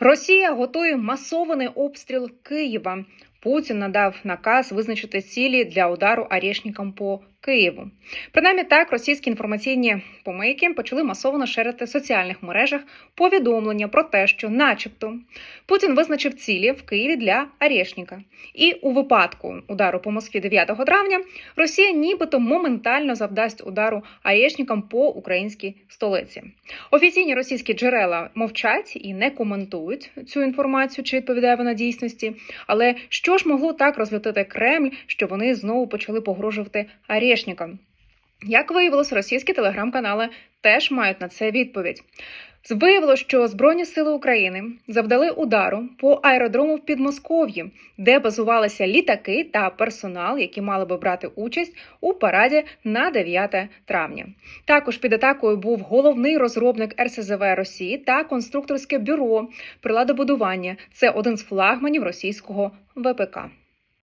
Росія готує масований обстріл Києва. Путін надав наказ визначити цілі для удару арешникам по Києву. Принаймні так російські інформаційні помийки почали масово ширити в соціальних мережах повідомлення про те, що, начебто, Путін визначив цілі в Києві для арешника. І у випадку удару по Москві 9 травня Росія нібито моментально завдасть удару арешникам по українській столиці. Офіційні російські джерела мовчать і не коментують цю інформацію, чи відповідає вона дійсності. Але що ж могло так розлютити Кремль, що вони знову почали погрожувати арешникам? Як виявилось, російські телеграм-канали теж мають на це відповідь. Виявилося, що Збройні сили України завдали удару по аеродрому в Підмосков'ї, де базувалися літаки та персонал, які мали би брати участь у параді на 9 травня. Також під атакою був головний розробник РСЗВ Росії та конструкторське бюро приладобудування. Це один з флагманів російського ВПК.